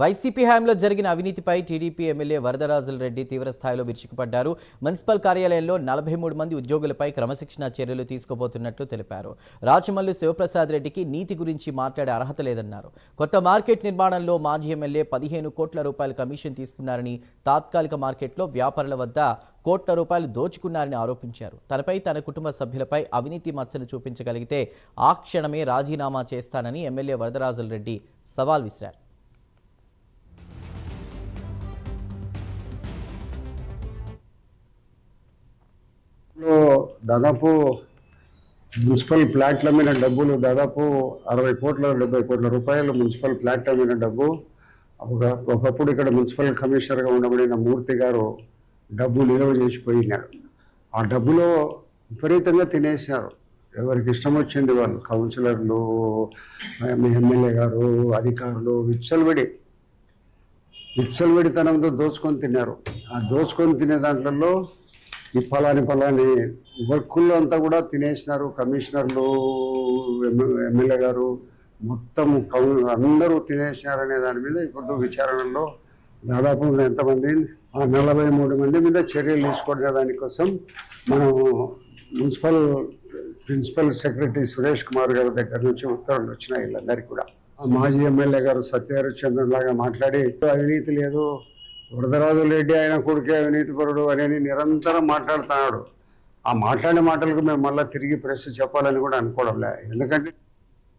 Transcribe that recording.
YCP హయాంలో జరిగిన అవినీతిపై టీడీపీ ఎమ్మెల్యే వరదరాజుల రెడ్డి తీవ్రస్థాయిలో విరుచుకుపడ్డారు. మున్సిపల్ కార్యాలయంలో నలభై మూడు మంది ఉద్యోగులపై క్రమశిక్షణ చర్యలు తీసుకోబోతున్నట్లు తెలిపారు. రాచమల్లు శివప్రసాద్ రెడ్డికి నీతి గురించి మాట్లాడే అర్హత లేదన్నారు. కొత్త మార్కెట్ నిర్మాణంలో మాజీ ఎమ్మెల్యే పదిహేను కోట్ల రూపాయల కమిషన్ తీసుకున్నారని తాత్కాలిక మార్కెట్లో వ్యాపారుల వద్ద కోట్ల రూపాయలు దోచుకున్నారని ఆరోపించారు. తనపై తన కుటుంబ సభ్యులపై అవినీతి మచ్చను చూపించగలిగితే ఆ క్షణమే రాజీనామా చేస్తానని ఎమ్మెల్యే వరదరాజుల రెడ్డి సవాల్ విసిరారు. దాదాపు మున్సిపల్ ప్లాట్ల మీద డబ్బులు దాదాపు అరవై కోట్ల డెబ్బై కోట్ల రూపాయలు మున్సిపల్ ప్లాట్ల మీద డబ్బు. ఒక ఒకప్పుడు ఇక్కడ మున్సిపల్ కమిషనర్గా ఉండబడిన మూర్తి గారు డబ్బు నిల్వ చేసిపోయినాడు ఆ డబ్బులో విపరీతంగా తినేసినారు ఎవరికి ఇష్టం వచ్చింది వాళ్ళు కౌన్సిలర్లు ఎమ్మెల్యే గారు అధికారులు విచ్చలబడి విచ్చలబడితనంతో దోచుకొని తిన్నారు. ఆ దోచుకొని తినే దాంట్లో ఈ పలాని పలాని వర్కుల్లో అంతా కూడా తినేసినారు కమిషనర్లు ఎమ్మెల్యే గారు మొత్తం కౌ అందరూ తినేసినారనే దాని మీద ఇప్పుడు విచారణలో దాదాపు ఎంతమంది? ఆ నలభై మూడు మంది మీద చర్యలు తీసుకునే దానికోసం మనం municipal principal secretary Suresh Kumar గారి దగ్గర నుంచి ఉత్తర్వులు వచ్చినాయి వీళ్ళందరికీ కూడా. ఆ మాజీ ఎమ్మెల్యే గారు సత్యహరిశ్చంద్రుడు లాగా మాట్లాడి అవినీతి లేదు వరదరాజు రెడ్డి ఆయన కొడుకే అవినీతిపరుడు అని నిరంతరం మాట్లాడుతున్నాడు. ఆ మాట్లాడే మాటలకు మేము మళ్ళీ తిరిగి ప్రెస్ చెప్పాలని కూడా అనుకోవడంలే ఎందుకంటే